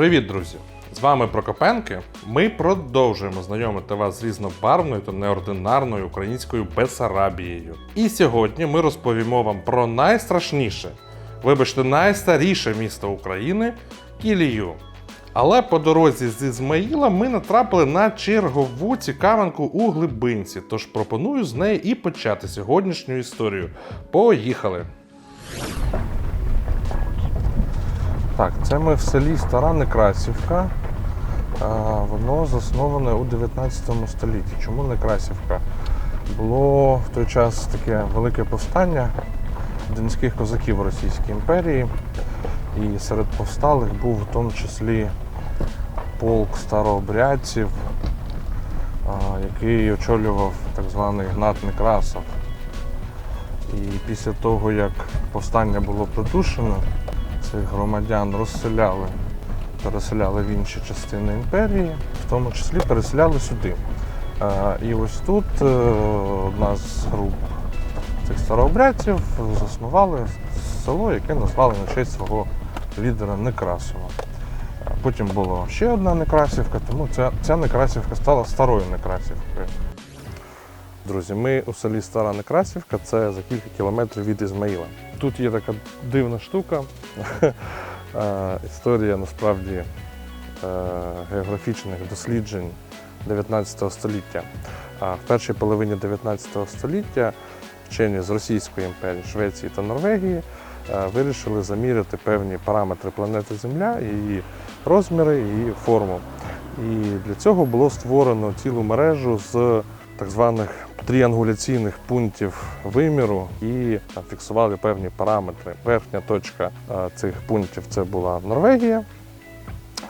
Привіт, друзі! З вами Прокопенки. Ми продовжуємо знайомити вас з різнобарвною та неординарною українською Бесарабією. І сьогодні ми розповімо вам про найстрашніше, вибачте, найстаріше місто України Кілію. Але по дорозі з Ізмаїла ми натрапили на чергову цікавинку у глибинці, тож пропоную з неї і почати сьогоднішню історію. Поїхали! Так, це ми в селі Стара Некрасівка. Воно засноване у 19 столітті. Чому Некрасівка? Було в той час таке велике повстання донських козаків в Російській імперії. І серед повсталих був в тому числі полк старообрядців, який очолював так званий Гнат Некрасов. І після того, як повстання було придушено, цих громадян розселяли, переселяли в інші частини імперії, в тому числі переселяли сюди. І ось тут е, одна з груп цих старообрядців заснували село, яке назвали на честь свого лідера Некрасова. Потім була ще одна Некрасівка, тому ця, ця Некрасівка стала старою Некрасівкою. Друзі, ми у селі Стара Некрасівка, це за кілька кілометрів від Ізмаїла. Тут є така дивна штука. Е, Історія насправді е, географічних досліджень 19 століття. А В першій половині 19 століття вчені з Російської імперії, Швеції та Норвегії вирішили заміряти певні параметри планети Земля, її розміри, її форму. І для цього було створено цілу мережу з так званих тріангуляційних пунктів виміру і фіксували певні параметри. Верхня точка е, цих пунктів це була Норвегія,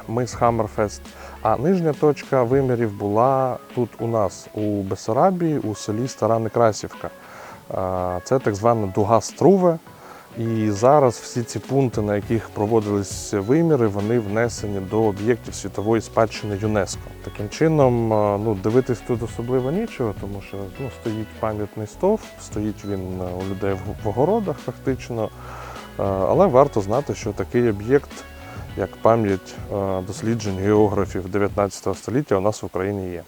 мис Хаммерфест. А нижня точка вимірів була тут у нас, у Бесарабії, у селі Стара Некрасівка. Е, Це так звана дуга Струве. І зараз всі ці пункти, на яких проводились виміри, вони внесені до об'єктів світової спадщини ЮНЕСКО. Таким чином, е, ну дивитись тут особливо нічого, тому що ну, стоїть пам'ятний стовп, стоїть він е, у людей в- огородах, фактично. Е, Але варто знати, що такий об'єкт, як пам'ять досліджень географів 19 століття, у нас в Україні є.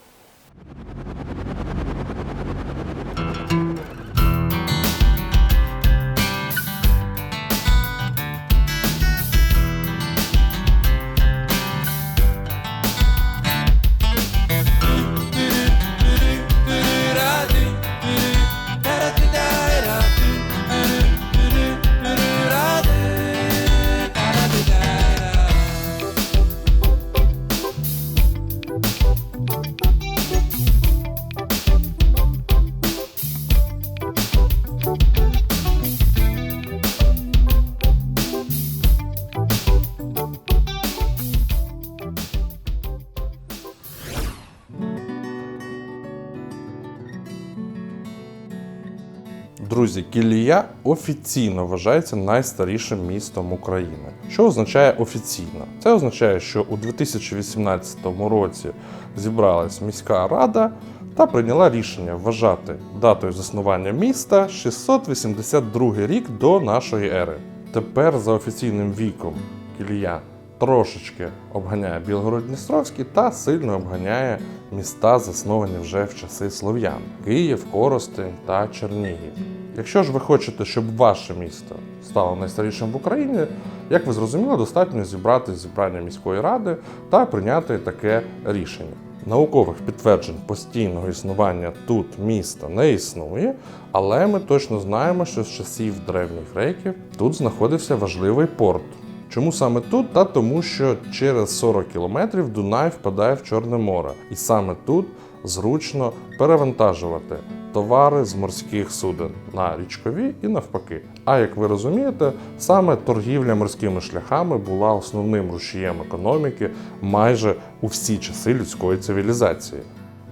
Друзі, Кілія офіційно вважається найстарішим містом України. Що означає офіційно? Це означає, що у 2018 році зібралась міська рада та прийняла рішення вважати датою заснування міста 682 рік до нашої ери. Тепер за офіційним віком Кілія трошечки обганяє Білгород-Дністровський та сильно обганяє міста, засновані вже в часи слов'ян Київ, Коростень та Чернігів. Якщо ж ви хочете, щоб ваше місто стало найстарішим в Україні, як ви зрозуміли, достатньо зібрати зібрання міської ради та прийняти таке рішення. Наукових підтверджень постійного існування тут міста не існує, але ми точно знаємо, що з часів древніх греків тут знаходився важливий порт. Чому саме тут? Та тому, що через 40 кілометрів Дунай впадає в Чорне море, і саме тут зручно перевантажувати товари з морських суден на річкові і навпаки. А як ви розумієте, саме торгівля морськими шляхами була основним рушієм економіки майже у всі часи людської цивілізації.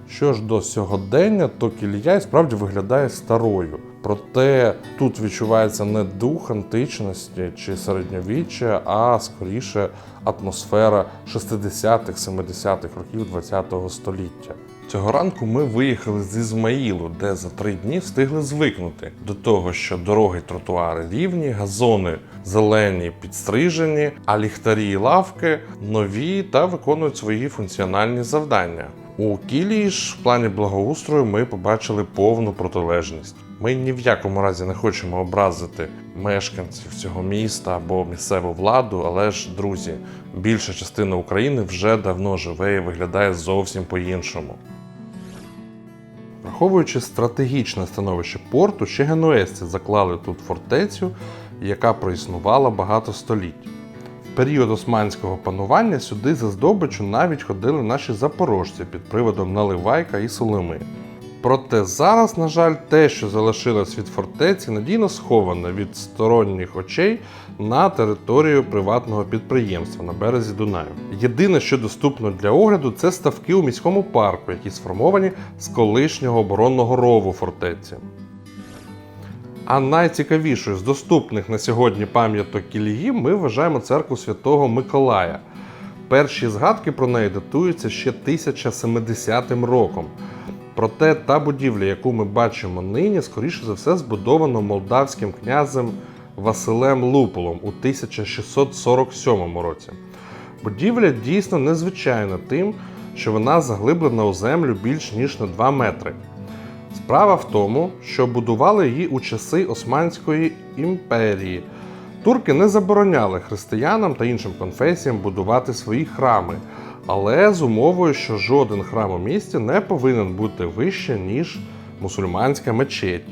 Що ж до сьогодення, то кілія справді виглядає старою. Проте тут відчувається не дух античності чи середньовіччя, а скоріше атмосфера 60-х, 70-х років ХХ століття. Цього ранку ми виїхали з Ізмаїлу, де за три дні встигли звикнути до того, що дороги тротуари рівні, газони зелені, підстрижені, а ліхтарі і лавки нові та виконують свої функціональні завдання. У Кілії ж в плані благоустрою ми побачили повну протилежність. Ми ні в якому разі не хочемо образити мешканців цього міста або місцеву владу, але ж, друзі, більша частина України вже давно живе і виглядає зовсім по-іншому. Враховуючи стратегічне становище порту, ще генуезці заклали тут фортецю, яка проіснувала багато століть. В період османського панування сюди за здобичу навіть ходили наші запорожці під приводом Наливайка і Соломи. Проте зараз, на жаль, те, що залишилось від фортеці, надійно сховане від сторонніх очей на територію приватного підприємства на березі Дунаю. Єдине, що доступно для огляду, це ставки у міському парку, які сформовані з колишнього оборонного рову фортеці. А найцікавішою з доступних на сьогодні пам'яток Кілії ми вважаємо церкву святого Миколая. Перші згадки про неї датуються ще 1070 роком. Проте та будівля, яку ми бачимо нині, скоріше за все збудована молдавським князем Василем Луполом у 1647 році. Будівля дійсно незвичайна тим, що вона заглиблена у землю більш ніж на 2 метри. Справа в тому, що будували її у часи Османської імперії. Турки не забороняли християнам та іншим конфесіям будувати свої храми, але з умовою, що жоден храм у місті не повинен бути вище, ніж мусульманська мечеть.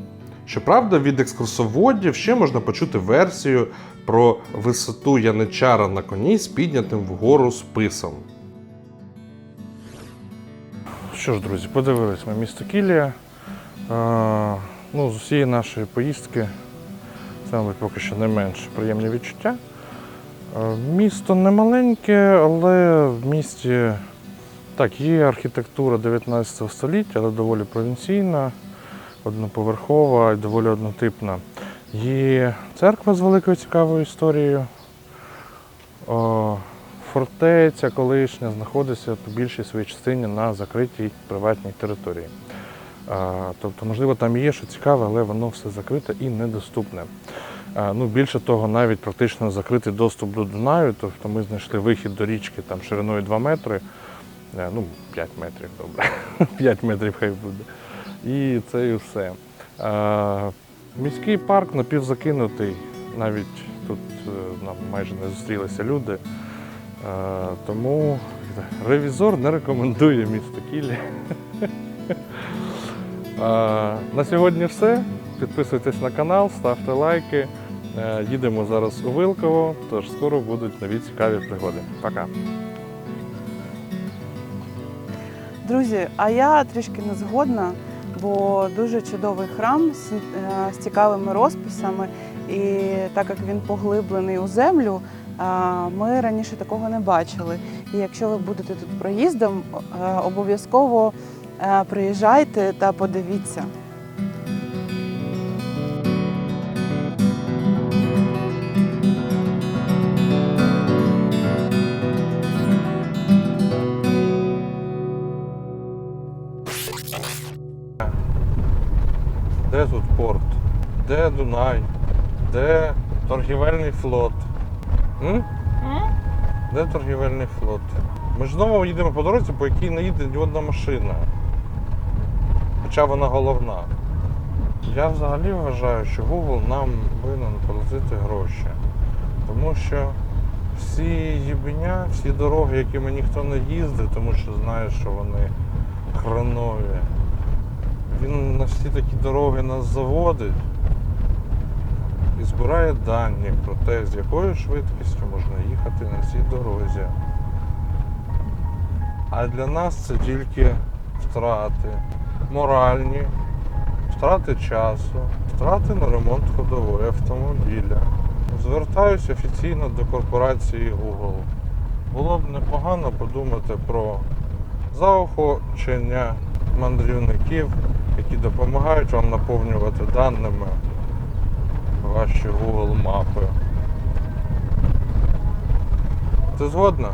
Щоправда, від екскурсоводів ще можна почути версію про висоту яничара на коні з піднятим вгору списом. Що ж, друзі, подивились ми місто Кілія. Е, ну, з усієї нашої поїздки це, мабуть, поки що найменш приємні відчуття. Е, Місто не маленьке, але в місті так, є архітектура 19 століття, але доволі провінційна, одноповерхова і доволі однотипна. Є церква з великою цікавою історією. О, Фортеця колишня знаходиться по більшій своїй частині на закритій приватній території. А, Тобто, можливо, там є що цікаве, але воно все закрите і недоступне. Ну, більше того, навіть практично закритий доступ до Дунаю, тобто ми знайшли вихід до річки там шириною 2 метри, Е, ну, 5 метрів, добре, 5 метрів хай буде. І це і все. Міський парк напівзакинутий, навіть тут е, нам майже не зустрілися люди. Тому ревізор не рекомендує місто Кілі. На сьогодні все. Підписуйтесь на канал, ставте лайки. Е, Їдемо зараз у Вилково, тож скоро будуть нові цікаві пригоди. Пока. Друзі, а я трішки не згодна, бо дуже чудовий храм з, е, цікавими розписами, і так як він поглиблений у землю, е, ми раніше такого не бачили. І якщо ви будете тут проїздом, обов'язково приїжджайте та подивіться. Де тут порт? Де Дунай? Де торгівельний флот? М? Де торгівельний флот? Ми ж знову їдемо по дорозі, по якій не їде ні одна машина. Хоча вона головна. Я взагалі вважаю, що Google нам винен платити гроші. Тому що всі їбеня, всі дороги, якими ніхто не їздить, тому що знає, що вони хренові. Він на всі такі дороги нас заводить і збирає дані про те, з якою швидкістю можна їхати на цій дорозі. А для нас це тільки втрати моральні, втрати часу, втрати на ремонт ходової автомобіля. Звертаюся офіційно до корпорації Google. Було б непогано подумати про заохочення мандрівників, які допомагають вам наповнювати даними ваші Google мапи. Ти згодна?